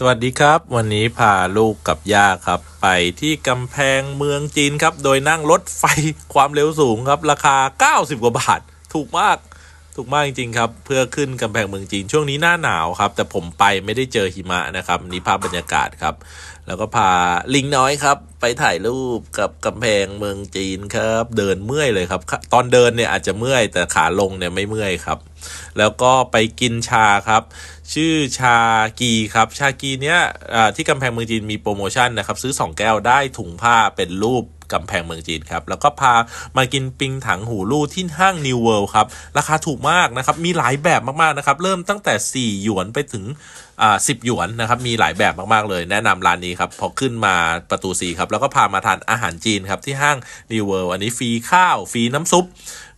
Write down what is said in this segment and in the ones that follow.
สวัสดีครับ วันนี้พาลูกกับย่าครับ ไปที่กำแพงเมืองจีนครับ โดยนั่งรถไฟความเร็วสูงครับ ราคา 90 กว่าบาท ถูกมากถูกมากจริงๆครับ เพื่อขึ้นกำแพงเมืองจีนช่วงนี้หน้าหนาวครับ แต่ผมไปไม่ได้เจอหิมะนะครับนี่ภาพบรรยากาศครับ แล้วก็พาลิงน้อยครับ ไปถ่ายรูปกับกำแพงเมืองจีนครับ เดินเมื่อยเลยครับ ตอนเดินเนี่ยอาจจะเมื่อยแต่ขาลงเนี่ยไม่เมื่อยครับ แล้วก็ไปกินชาครับ ชื่อชากีครับ ชากีเนี้ยที่กำแพงเมืองจีนมีโปรโมชั่นนะครับ ซื้อ 2 แก้วได้ถุงผ้าเป็นรูป กำแพงเมืองจีนครับ แล้วก็พามากินปิงถังหูลู่ที่ห้าง New World ครับ ราคาถูกมากนะครับ มีหลายแบบมากๆนะครับ เริ่มตั้งแต่ 4 หยวนไปถึงอ่าสิบหยวนนะครับ มีหลายแบบมากๆเลย แนะนำร้านนี้ครับ พอขึ้นมาประตู4ครับ แล้วก็พามาทานอาหารจีนครับ ที่ห้าง New World อันนี้ฟรีข้าว ฟรีน้ำซุป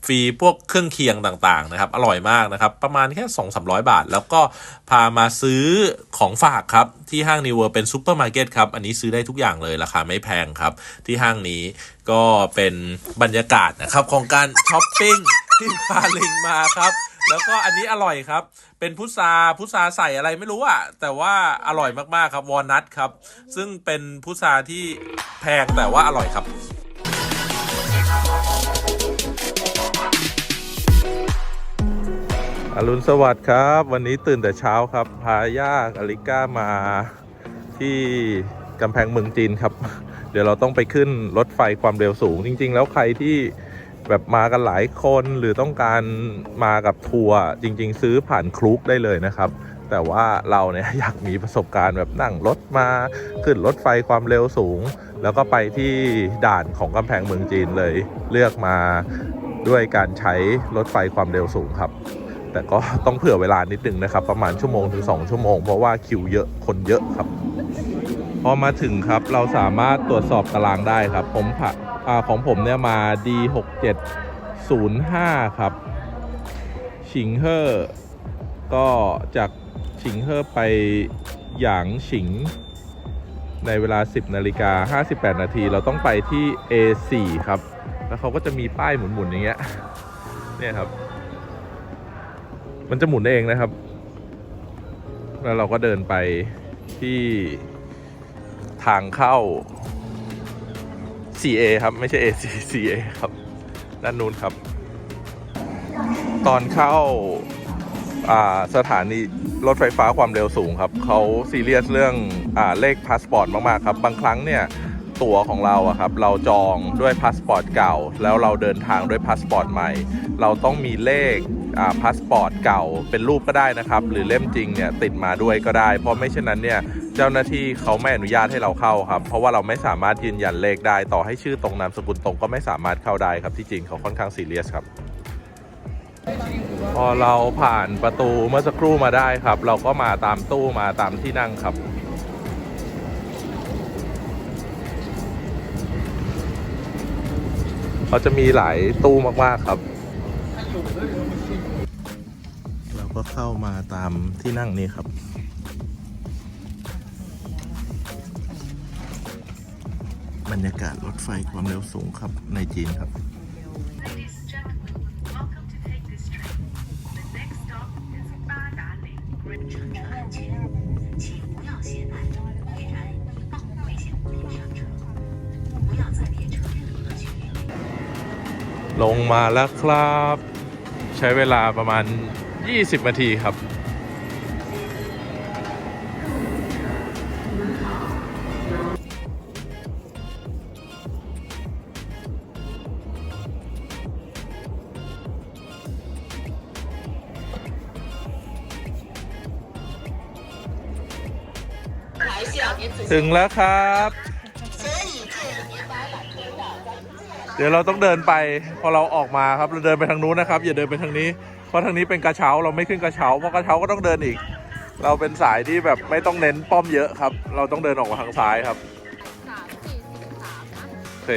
ฟรีพวกเครื่องเคียงต่างๆนะครับ อร่อยมากนะครับ ประมาณแค่ 2 3 0 0 บาท แล้วก็พามาซื้อของฝากครับ ที่ห้างนิวเวอร์เป็นซูเปอร์มาร์เก็ตครับ อันนี้ซื้อได้ทุกอย่างเลยราคาไม่แพงครับ ที่ห้างนี้ก็เป็นบรรยากาศนะครับ ของการช้อปปิ้งที่พาลิงมาครับแล้วก็อันนี้อร่อยครับ เป็นพุทราพุทราใส่อะไรไม่รู้อะแต่ว่าอร่อยมากๆครับ วอลนัทครับ ซึ่งเป็นพุทราที่แพงแต่ว่าอร่อยครับ อรุณสวัสดิ์ครับ วันนี้ตื่นแต่เช้าครับ พาย่าอลิก้ามาที่กำแพงเมืองจีนครับ เดี๋ยวเราต้องไปขึ้นรถไฟความเร็วสูง จริง ๆ แล้วใครที่แบบมากันหลายคนหรือต้องการมากับทัวร์จริง ๆ ซื้อผ่านคลุกได้เลยนะครับ แต่ว่าเราเนี่ยอยากมีประสบการณ์แบบนั่งรถมาขึ้นรถไฟความเร็วสูง แล้วก็ไปที่ด่านของกำแพงเมืองจีนเลย เลือกมาด้วยการใช้รถไฟความเร็วสูงครับ แต่ก็ต้องเผื่อเวลานิดนึงนะครับ ประมาณชั่วโมงถึง 2 ชั่วโมง เพราะว่าคิวเยอะคนเยอะครับ พอมาถึงครับเราสามารถตรวจสอบตารางได้ครับ ผมผ่าของผมเนี่ยมา D6705 ครับ ชิงเฮอร์ก็จากชิงเฮอร์ไปหยางฉิง ในเวลา 10นาฬิกา58 นาที เราต้องไปที่ A4 ครับ แล้วเขาก็จะมีป้ายหมุน ๆ อย่างเงี้ยเนี่ยครับ มันจะหมุนเองนะครับ แล้วเราก็เดินไปที่ทางเข้า CA ครับ ไม่ใช่ AC CA ครับ ด้านนู้นครับ ตอนเข้าอ่าสถานีรถไฟฟ้าความเร็วสูงครับ เขาซีเรียสเรื่องอ่าเลขพาสปอร์ตมาก ๆ ครับ บางครั้งเนี่ยตั๋วของเราอะครับ เราจองด้วยพาสปอร์ตเก่า แล้วเราเดินทางด้วยพาสปอร์ตใหม่ เราต้องมีเลข พาสปอร์ตเก่าเป็นรูปก็ได้นะครับ หรือเล่มจริงเนี่ยติดมาด้วยก็ได้ เพราะไม่เช่นนั้นเนี่ยเจ้าหน้าที่เขาไม่อนุญาตให้เราเข้าครับ เพราะว่าเราไม่สามารถยืนยันเลขได้ ต่อให้ชื่อตรงนามสกุลตรงก็ไม่สามารถเข้าได้ครับที่จริงเขาค่อนข้างซีเรียสครับพอเราผ่านประตูเมื่อสักครู่มาได้ครับ เราก็มาตามตู้มาตามที่นั่งครับเขาจะมีหลายตู้มาก ๆ ครับ ก็เข้ามาตามที่นั่งนี้ครับ บรรยากาศรถไฟความเร็วสูงครับในจีนครับ ลงมาแล้วครับ ใช้เวลาประมาณ 20 นาทีครับ ถึงแล้วครับ เดี๋ยวเราต้องเดินไป พอเราออกมาครับ เราเดินไปทางนู้นนะครับ อย่าเดินไปทางนี้ เพราะทางนี้เป็นกระเช้าเราไม่ขึ้นกระเช้าเพราะกระเช้าก็ต้องเดินอีก เราเป็นสายที่แบบไม่ต้องเน้นป้อมเยอะครับ เราต้องเดินออกมาทางซ้ายครับสามสี่สี่สามนะโอเค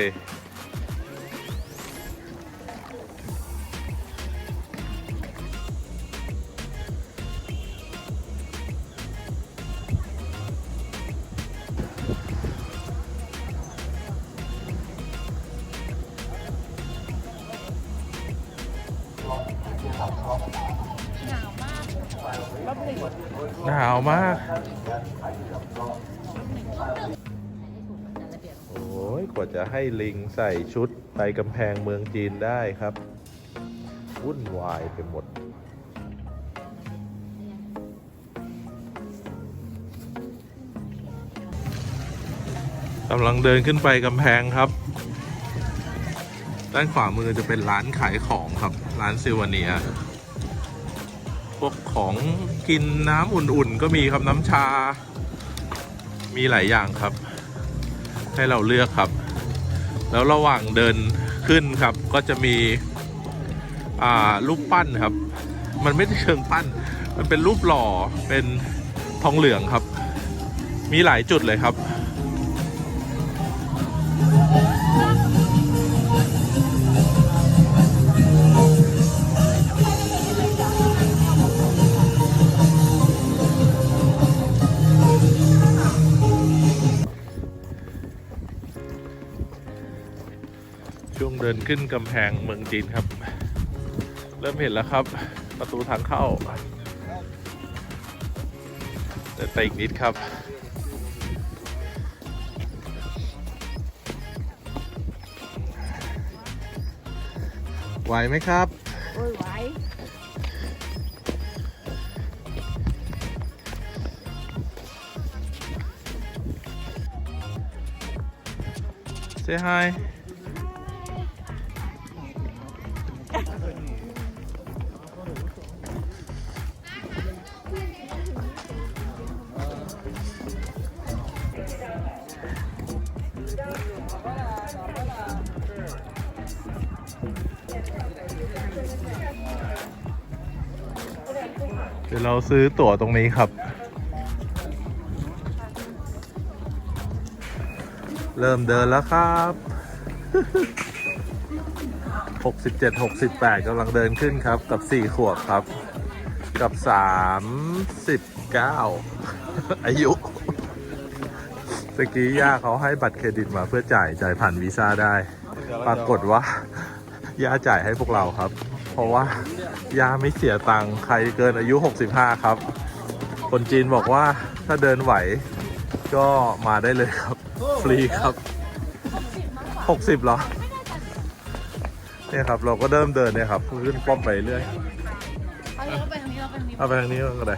หนาวมาก โอ้ยกว่าจะให้ลิงใส่ชุดไปกำแพงเมืองจีนได้ครับ วุ่นวายไปหมดกำลังเดินขึ้นไปกำแพงครับ ด้านขวามือจะเป็นร้านขายของครับ ร้านซิวเนีย พวกของกินน้ำอุ่นๆ ก็มีครับน้ำชา มีหลายอย่างครับ ให้เราเลือกครับ แล้วระหว่างเดินขึ้นครับ ก็จะมีอ่ารูปปั้นครับ มันไม่ได้เชิงปั้น มันเป็นรูปหล่อเป็นทองเหลืองครับ มีหลายจุดเลยครับ นขึ้นกำแพงเมืองจีนครับ เริ่มเห็นแล้วครับ ประตูทางเข้าแต่ไปอีกนิดครับไหวไหมครับโอ้ยไหว Say hi เดี๋ยวเราซื้อตั๋วตรงนี้ครับ เริ่มเดินแล้วครับ 67 68กำลังเดินขึ้นครับกับ 4 ขวบครับ กับ 39 อายุตะกี้ย่าเขาให้บัตรเครดิตมาเพื่อจ่ายจ่ายผ่านวีซ่าได้ ปรากฏว่าย่าจ่ายให้พวกเราครับ เพราะว่าย่าไม่เสียตังค์ใครเกินอายุ 65 ครับ คนจีนบอกว่าถ้าเดินไหวก็มาได้เลยครับ ฟรีครับ 60เหรอเนี่ยครับเราก็เริ่มเดินเนี่ยครับขึ้นป้อมไปเรื่อยเอาเราไปทางนี้เราไปทางนี้เอาไปทางนี้ก็ได้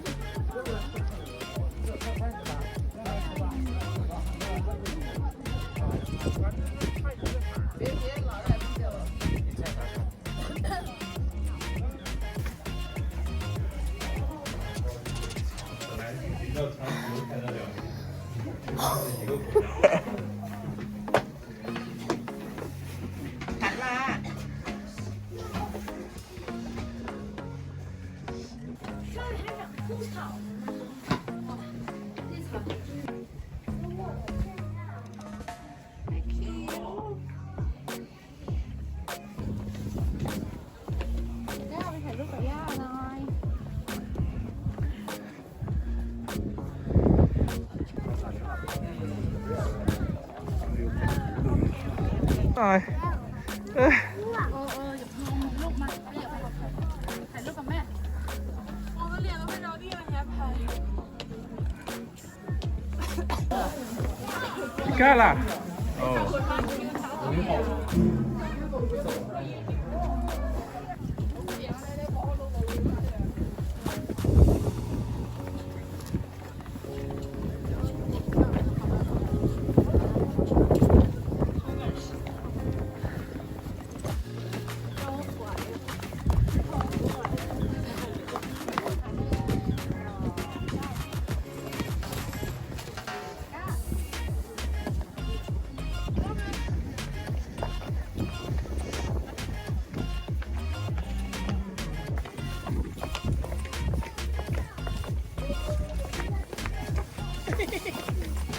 ตายเอ้ยเออเอออย่าลงลูกมาไม่อยากไปถ่ายรูปกับแม่โอ้เรียนแล้วไม่รอที่มันแฮปปี้พี่ก้าล่ะ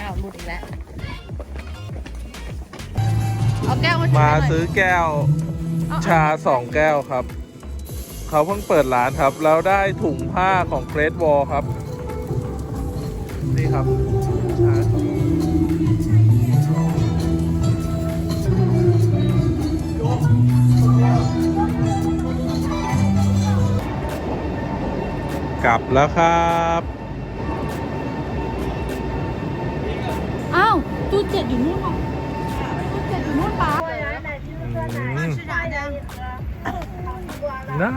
อ้าวหลุดอีกแล้ว เอาแก้วมามาถืหน่ยซื้อแก้วเอาชาสองแก้วครับ เขาเพิ่งเปิดร้านครับ แล้วได้ถุงผ้าของเกรดวอลครับ นี่ครับชากลับแล้วครับ ตู้เจ็ดอยู่นู่นอะตู้เจ็ดอยู่นู่นป้าอืมน้า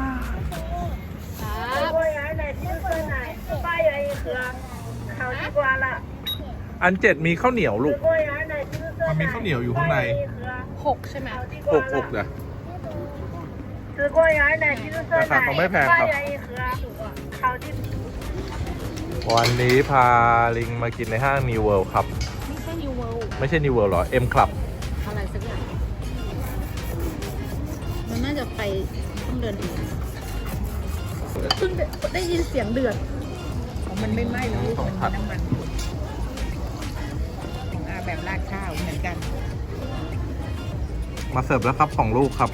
อันเจ็ดมีข้าวเหนียวลูก มันมีข้าวเหนียวอยู่ข้างในหกใช่ไหมหกหกเหรอราคาไม่แพงครับ วันนี้พาลิงมากินในห้างนิวเวิลด์ครับ ไม่ใช่ New World หรอ M Club อะไรสักอย่าง มันน่าจะไปต้องเดินอีกเพิ่งได้ได้ยินเสียงเดือดมันไม่ไหม้หรอกลูกต้องมันผัดมีน้ำมันของอาแบบราดข้าวเหมือนกัน มาเสิร์ฟแล้วครับของลูกครับ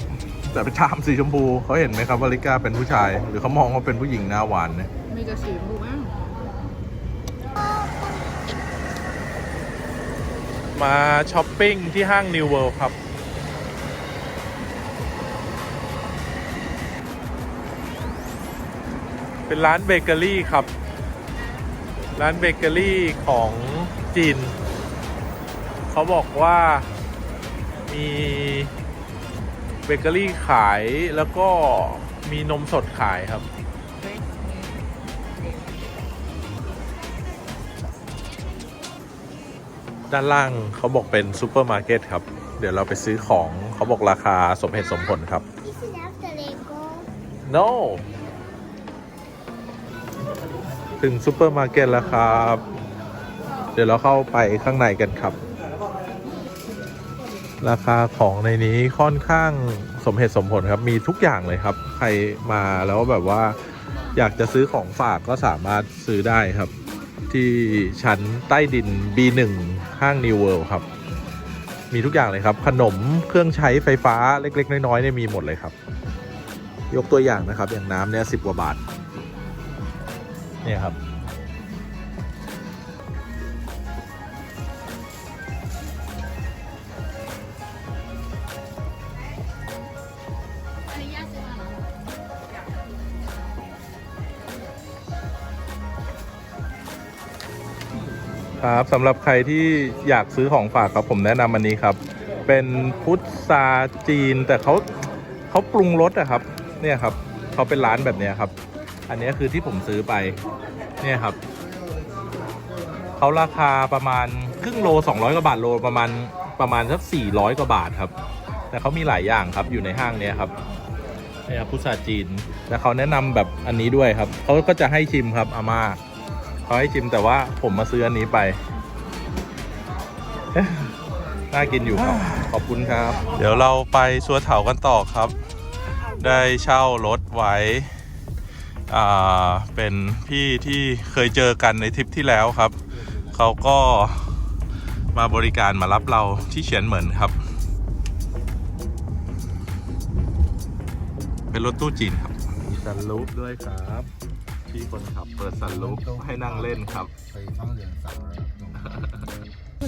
แต่เป็นชามสีชมพูเขาเห็นไหมครับว่าลิก้าเป็นผู้ชาย หรือเขามองว่าเป็นผู้หญิงหน้าหวานเนี่ย มีกระสีบูมั้ง มาช้อปปิ้งที่ห้าง New World ครับเป็นร้านเบเกอรี่ครับ ร้านเบเกอรี่ของจีน เขาบอกว่ามีเบเกอรี่ขายแล้วก็มีนมสดขายครับ ด้านล่างเขาบอกเป็นซูเปอร์มาร์เก็ตครับ เดี๋ยวเราไปซื้อของเขาบอกราคาสมเหตุสมผลครับ This is after Lego. no ถึงซูเปอร์มาร์เก็ตแล้วครับ เดี๋ยวเราเข้าไปข้างในกันครับ ราคาของในนี้ค่อนข้างสมเหตุสมผลครับ มีทุกอย่างเลยครับ ใครมาแล้วแบบว่า อยากจะซื้อของฝากก็สามารถซื้อได้ครับ ที่ชั้นใต้ดิน B1 ห้าง New World ครับ มีทุกอย่างเลยครับ ขนมเครื่องใช้ไฟฟ้าเล็ก ๆ น้อยๆเนี่ยมีหมดเลยครับ ยกตัวอย่างนะครับ อย่างน้ำเนี่ยสิบกว่าบาท เนี่ยครับ ครับสำหรับใครที่อยากซื้อของฝากครับผมแนะนำอันนี้ครับ เป็นพุทราจีนแต่เขาเขาปรุงรสอะครับเนี่ยครับเขาเป็นร้านแบบนี้ครับ อันนี้คือที่ผมซื้อไปเนี่ยครับเขาราคาประมาณครึ่งโล 200กว่าบาทโลประมาณประมาณสัก400กว่าบาทครับ แต่เขามีหลายอย่างครับอยู่ในห้างเนี้ยครับเนี่ยพุทราจีนแต่เขาแนะนำแบบอันนี้ด้วยครับเขาก็จะให้ชิมครับอาม่า เขาให้ชิมแต่ว่าผมมาซื้ออันนี้ไป น่ากินอยู่ครับ ขอบคุณครับ เดี๋ยวเราไปสัวเถากันต่อครับ ได้เช่ารถไว้อ่าเป็นพี่ที่เคยเจอกันในทริปที่แล้วครับ เขาก็มาบริการมารับเราที่เฉียนเหมือนครับ เป็นรถตู้จีนครับมีสันลูปด้วยครับ ที่คนขับเปิดสันลูปให้นั่งเล่นครับ 北方人少了。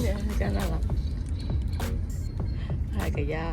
เดี๋ยวจะน่ารักถ่ายกับย่า